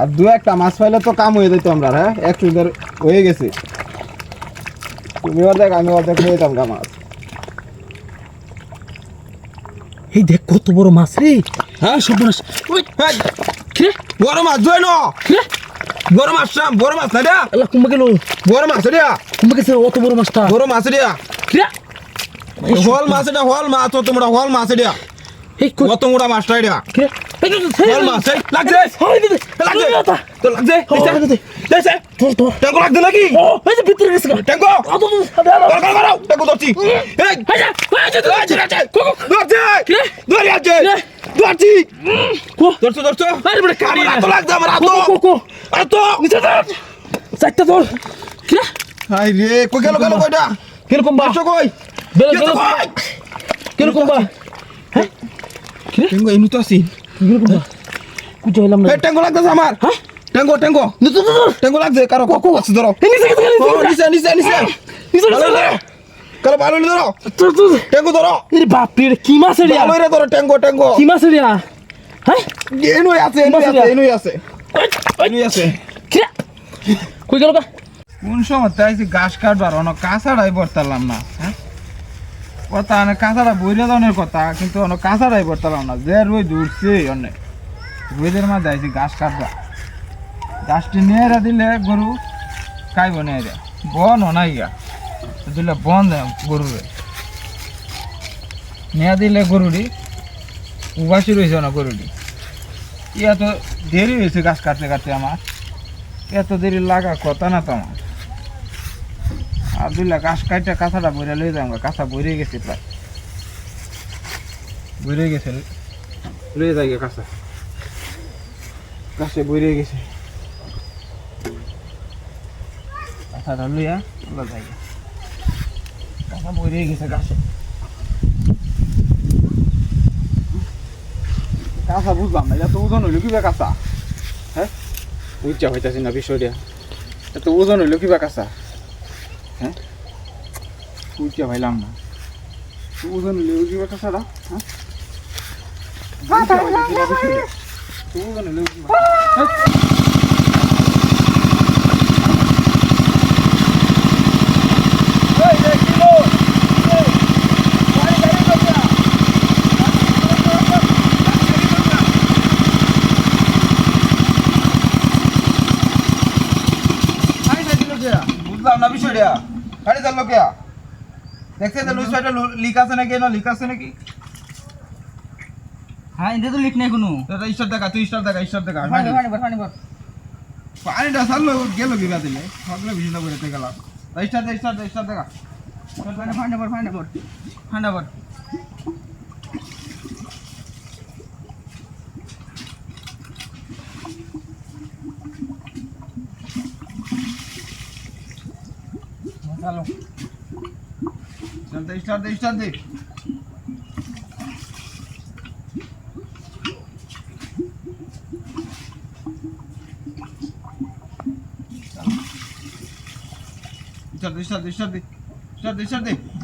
আর দু একটা মাছ পাইলে তো কাম হয়ে যেত আমরা হ্যাঁ? একটু ধর হয়ে গেছে। তুমি অর্ধেক আমি অর্ধেক হয়ে যেতাম গা মাছ। এই দেখ কত বড় মাছ রে। হ্যাঁ সর্বনাশ ওই কে? বড় মাছ জয় ন কে? বড় মাছ না বড় মাছ না রে। আল্লাহ কুম্বা গেল বড় মাছ রে। কুম্বা গেছে অত বড় মাছটা। বড় মাছ রে। কে? হল মাছ হল মাছ তো তোমরা হল মাছ রে। এই কত মোটা মাছটা রে। কে? এই এই হ্যাঁ। লাগছে তোর এই কর এই চারটা হাই রে কই গেল গেল কইটা কীরকম বা আসো কই বেলা গেছো কীরকম বা হ্যাঁ ট্যাঙ্কো এমনি তো আছি কীরকম কুচো হইলাম না। এই ট্যাঙ্কো লাগছে আমার। হ্যাঁ? নিচে লাগছে কারও কো আছে ধরো। নিচে গেছে ও, নিচে। নিচে নিচে নিচে। ভালো ধরো। কালো ধরো। তোর তোর ট্যাঙ্কো ধরো। এর বাপ রে কি মাছ রে ভালো রে ধরো ট্যাঙ্কো ট্যাঙ্কো কি মাছ রে হ্যাঁ? এনুই আছে এনুই আছে এনুই আছে। এনুই আছে। কে কই গেল কা কোন সময় তাই যে ঘাস কাটবার অনেক কাঁচাড়াই বর্তালাম না। কথা অনেক কাঁচাড়া বইরে ধরনের কথা, কিন্তু অনেক কাঁচাড়াই বর্তালাম না। যে রই দূরছে অনেক। বইদের মাঝে আইছি, ঘাস কাটবা। ঘাসটি নিয়ে দিলে গরু খাইব নিয়ে রে বন নাই গা। দিলে বন দেয় গরুরে। নিয়ে দিলে গরুটি উবাসি রয়েছে না গরুটি। ইয়া তো দেরি হয়েছে ঘাস কাটতে কাটতে আমার। এত দেরি লাগা কথা না তো আমার আর দুইলা গাছ কাইটা কাঁচাটা বইরে লই যাম কাঁচা বইরে গেছে প্রায়। বইরে গেছে লই যাই কাঁচা গাছে বইরে গেছে। কাঁচাটা লইয়া ওলা যাই। কাঁচা বইরে গেছে গাছে কাঁচা বুঝলাম না, এত ওজন হইল কিবা কাঁচা হ্যাঁ? বুঝছা হইতাছি না বিষয়টা। এত ওজন হইল কিবা কাঁচা হ্যাঁ বুঝতে পাইলাম না ওজন হইল কিবা কাঁচাটা হ্যাঁ বুঝতে পাইলাম না বিষয়টা। ওজন হইল কিবা হ্যাঁ? এই, লোকেরা। বুঝলাম না বিষয়টা গাড়ি চাল লোকেরা দেখছে যে লুজ সাইডে লিক আছে নাকি? না লিক আছে নাকি? হ্যাঁ এটা তো লিখ নাই কোনো। এটা স্টার দেখা তুই স্টার দেখা স্টার দেখা পানি পানি পানি পানি পানিটা সারলো গেল কি দিলে। সবগুলো ভিজে করে গেলাম স্টার দে স্টার দে স্টার দেখা। পানি পানি পানি পানি পানি ঠান্ডা পর চালো চল দে স্টার দে স্টার দে স্টার দে স্টার দে